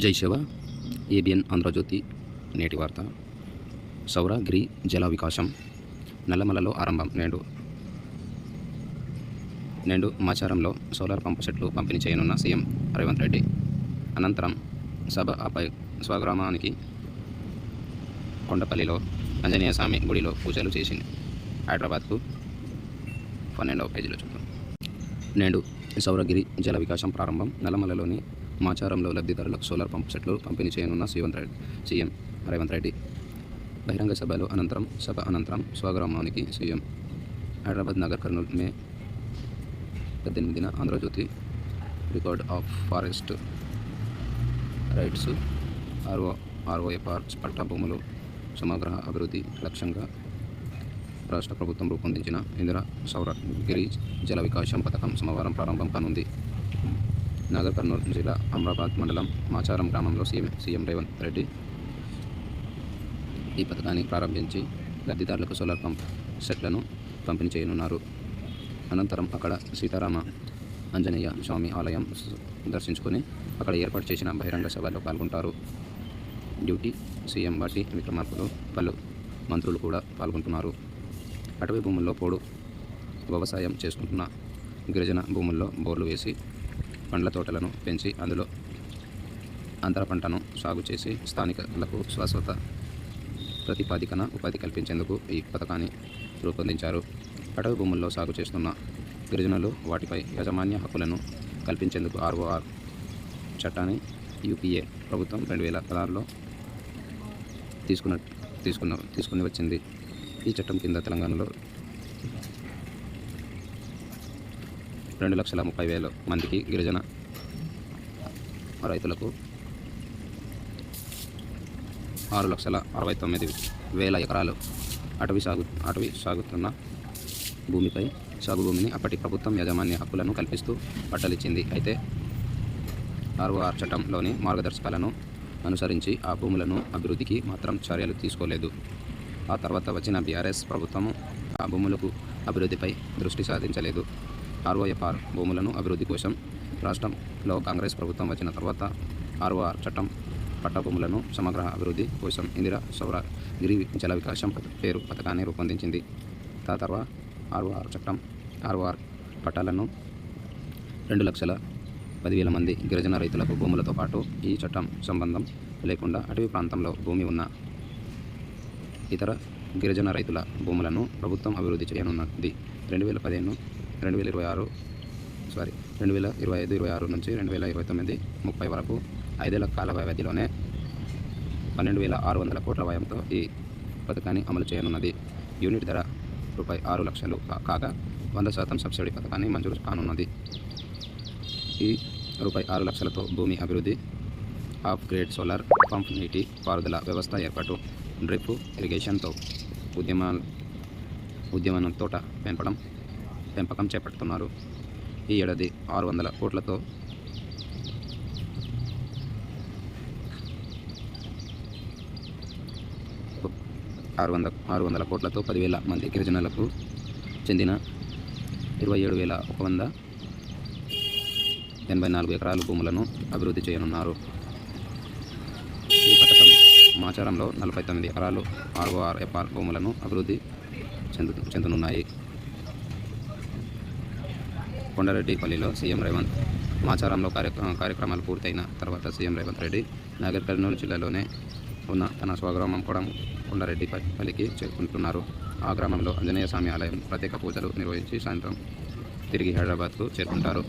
జై శివ. ఏబిఎన్ ఆంధ్రజ్యోతి నేటి వార్త. సౌర గిరి జల వికాసం. నల్లమలలో ఆరంభం. నేడు. నేడు మాచారంలో సోలార్ పంపు సెట్లు పంపిణీ చేయనున్న సీఎం రేవంత్ రెడ్డి. అనంతరం సభ ఆపై స్వగ్రామానికి కొండపల్లిలో ఆంజనేయ స్వామి గుడిలో పూజలు చేసింది. హైదరాబాద్కు పన్నెండవ పేజీలో చూద్దాం. నేడు సౌరగిరి జల వికాసం ప్రారంభం. నల్లమలలోని మాచారంలో లబ్ధిదారులకు సోలార్ పంప్ సెట్లు పంపిణీ చేయనున్న సీఎం రెడ్డి సీఎం రేవంత్ రెడ్డి. బహిరంగ సభలో అనంతరం సభ అనంతరం స్వగ్రామానికి సీఎం హైదరాబాద్ నగర్ కర్నూలు మే పద్దెనిమిదిన Andhra Jyothi record of forest rights RO ROFR పట్టా భూములు సమగ్ర అభివృద్ధి లక్ష్యంగా రాష్ట్ర ప్రభుత్వం రూపొందించిన ఇందిరా సౌర గిరి జల వికాసం పథకం సోమవారం ప్రారంభం కానుంది. నాగర్ కర్నూలు జిల్లా అమరాబాద్ మండలం మాచారం గ్రామంలో సీఎం సీఎం రేవంత్ రెడ్డి ఈ పథకాన్ని ప్రారంభించి లబ్ధిదారులకు సోలార్ పంప్ సెట్లను పంపిణీ చేయనున్నారు. అనంతరం అక్కడ సీతారామ ఆంజనేయ స్వామి ఆలయం దర్శించుకొని అక్కడ ఏర్పాటు చేసిన బహిరంగ సభలో పాల్గొంటారు. డ్యూటీ సీఎం వాటి విక్రమార్కులు పలు మంత్రులు కూడా పాల్గొంటున్నారు. అటవీ భూముల్లో పోడు వ్యవసాయం చేసుకుంటున్న గిరిజన భూముల్లో బోర్లు వేసి పండ్ల తోటలను పెంచి అందులో అంతర పంటను సాగు చేసి స్థానికులకు శాశ్వత ప్రతిపాదికన ఉపాధి కల్పించేందుకు ఈ పథకాన్ని రూపొందించారు. అటవీ భూముల్లో సాగు చేస్తున్న గిరిజనులు వాటిపై యాజమాన్య హక్కులను కల్పించేందుకు ఆర్ఓఆర్ చట్టాన్ని యూపీఏ ప్రభుత్వం రెండు వేల పదహారులో తీసుకున్న తీసుకున్న తీసుకుని వచ్చింది. ఈ చట్టం కింద తెలంగాణలో రెండు లక్షల ముప్పై వేల మందికి గిరిజన రైతులకు ఆరు లక్షల అరవై తొమ్మిది వేల ఎకరాలు అటవీ సాగు అటవీ సాగుతున్న భూమిపై సాగు భూమిని అప్పటి ప్రభుత్వం యాజమాన్య హక్కులను కల్పిస్తూ పట్టలిచ్చింది అయితే ఆర్ఓఆర్ చట్టంలోని మార్గదర్శకాలను అనుసరించి ఆ భూములను అభివృద్ధికి మాత్రం చర్యలు తీసుకోలేదు. ఆ తర్వాత వచ్చిన బీఆర్ఎస్ ప్రభుత్వము ఆ భూములకు అభివృద్ధిపై దృష్టి సాధించలేదు. ఆర్ఓఎఫ్ఆర్ భూములను అభివృద్ధి కోసం రాష్ట్రంలో కాంగ్రెస్ ప్రభుత్వం వచ్చిన తర్వాత ఆర్ఓఆర్ చట్టం పట్ట భూములను సమగ్ర అభివృద్ధి కోసం ఇందిరా సౌర గిరి జల వికాసం పేరు పథకాన్ని రూపొందించింది. తా తర్వాత ఆర్ఓఆర్ చట్టం ఆర్ఓఆర్ పట్టాలను రెండు లక్షల పదివేల మంది గిరిజన రైతులకు భూములతో పాటు ఈ చట్టం సంబంధం లేకుండా అటవీ ప్రాంతంలో భూమి ఉన్న ఇతర గిరిజన రైతుల భూములను ప్రభుత్వం అభివృద్ధి చేయనున్నది. రెండు వేల పదిహేను రెండు వేల ఇరవై ఆరు సారీ రెండు వేల ఇరవై ఐదు ఇరవై ఆరు నుంచి రెండు వేల ఇరవై తొమ్మిది ముప్పై వరకు ఐదేళ్ళ కాల వ్యవధిలోనే పన్నెండు వేల ఆరు వందల కోట్ల వ్యయంతో ఈ పథకాన్ని అమలు చేయనున్నది. యూనిట్ ధర రూపాయి ఆరు లక్షలు కాగా వంద శాతం సబ్సిడీ పథకాన్ని మంజూరు కానున్నది. ఈ రూపాయి ఆరు లక్షలతో భూమి అభివృద్ధి ఆఫ్ గ్రేడ్ సోలార్ పంప్ నీటి పారుదల వ్యవస్థ ఏర్పాటు డ్రిప్ ఇరిగేషన్తో ఉద్యమ ఉద్యమనం తోట పెంపడం పెంపకం చేపడుతున్నారు. ఈ ఏడాది ఆరు వందల కోట్లతో ఆరు వంద ఆరు వందల కోట్లతో పదివేల మంది గిరిజనులకు చెందిన ఇరవై ఏడు వేల ఒక వంద ఎనభై నాలుగు ఎకరాల భూములను అభివృద్ధి చేయనున్నారు. ఈ పథకం మాచారంలో నలభై తొమ్మిది ఎకరాలు ఆర్ఓఆర్ ఎఫ్ఆర్ భూములను అభివృద్ధి చెందు చెందనున్నాయి. కొండారెడ్డిపల్లిలో సీఎం రేవంత్ మాచారంలో కార్యక్రమ కార్యక్రమాలు పూర్తయిన తర్వాత సీఎం రేవంత్ రెడ్డి నాగర్ కర్నూలు జిల్లాలోనే ఉన్న తన స్వగ్రామం కూడా కొండారెడ్డిపల్లికి చేరుకుంటున్నారు. ఆ గ్రామంలో ఆంజనేయ స్వామి ఆలయం ప్రత్యేక పూజలు నిర్వహించి సాయంత్రం తిరిగి హైదరాబాద్కు చేరుకుంటారు.